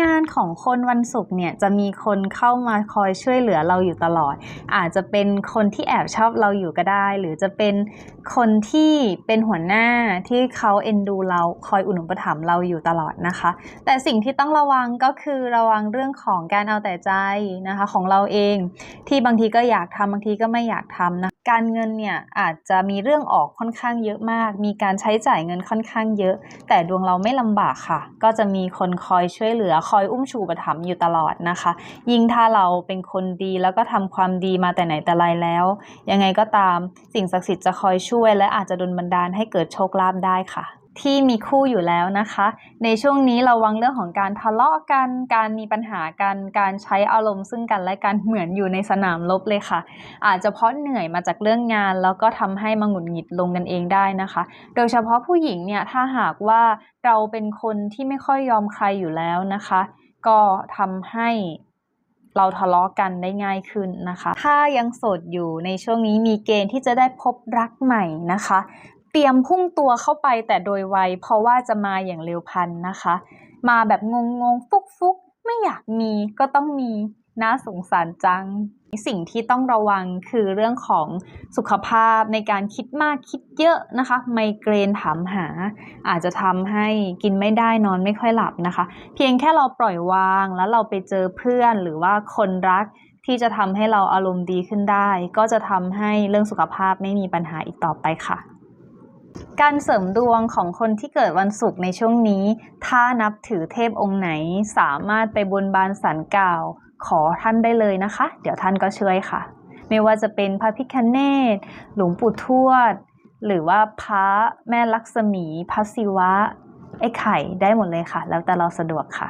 งานของคนวันศุกร์เนี่ยจะมีคนเข้ามาคอยช่วยเหลือเราอยู่ตลอด อาจจะเป็นคนที่แอบชอบเราอยู่ก็ได้ หรือจะเป็นคนที่เป็นหัวหน้าที่เขาเอ็นดูเราคอยอุดหนุนประถมเราอยู่ตลอดนะคะ แต่สิ่งที่ต้องระวังก็คือระวังเรื่องของการเอาแต่ใจนะคะของเราเอง ที่บางทีก็อยากทำบางทีก็ไม่อยากทำนะการเงินเนี่ยอาจจะมีเรื่องออกค่อนข้างเยอะมาก มีการใช้จ่ายเงินค่อนข้างเยอะ แต่ดวงเราไม่ลำบากค่ะ ก็จะมีคนคอยช่วยเหลือ คอยอุ้มชูประถมภ์อยู่ตลอดนะคะ ยิ่งถ้าเราเป็นคนดีแล้วก็ทำความดีมาแต่ไหนแต่ไรแล้ว ยังไงก็ตามสิ่งศักดิ์สิทธิ์จะคอยช่วย และอาจจะดลบันดาลให้เกิดโชคลาภได้ค่ะ ที่มีคู่อยู่แล้วนะคะ ในช่วงนี้ระวังเรื่องของการทะเลาะกัน การมีปัญหากัน การใช้อารมณ์ซึ่งกันและกันเหมือนอยู่ในสนามรบเลยค่ะ อาจจะเพราะเหนื่อยมาจากเรื่องงาน แล้วก็ทำให้มาหงุดหงิดลงกันเองได้นะคะ โดยเฉพาะผู้หญิงเนี่ยถ้าหากว่าเราเป็นคนที่ไม่ค่อยยอมใครอยู่แล้วนะคะ ก็ทำให้เราทะเลาะกันได้ง่ายขึ้นนะคะ ถ้ายังโสดอยู่ในช่วงนี้มีเกณฑ์ที่จะได้พบรักใหม่นะคะ เตรียมพุ่งตัวเข้าไปแต่โดยไวเพราะว่าจะมาอย่างเร็วพันนะคะ มาแบบงงงๆฟุกฟุกๆไม่อยากมีก็ต้องมีน่าสงสารจัง สิ่งที่ต้องระวังคือเรื่องของสุขภาพในการคิดมากคิดเยอะนะคะ ไมเกรนถามหา อาจจะทำให้กินไม่ได้นอนไม่ค่อยหลับนะคะ เพียงแค่เราปล่อยวางแล้วเราไปเจอเพื่อนหรือว่าคนรักที่จะทำให้เราอารมณ์ดีขึ้นได้ ก็จะทำให้เรื่องสุขภาพไม่มีปัญหาอีกต่อไปค่ะ การเสริมดวงของคนที่เกิดวันศุกร์ในช่วงนี้ ถ้านับถือเทพองค์ไหนสามารถไปบนบานสารกล่าว ขอท่านได้เลยนะคะ เดี๋ยวท่านก็ช่วยค่ะ ไม่ว่าจะเป็นพระพิคเนตหลวงปู่ทวด หรือว่าพระแม่ลักษมี พระศิวะ ไอ้ไข่ได้หมดเลยค่ะ แล้วแต่เราสะดวกค่ะ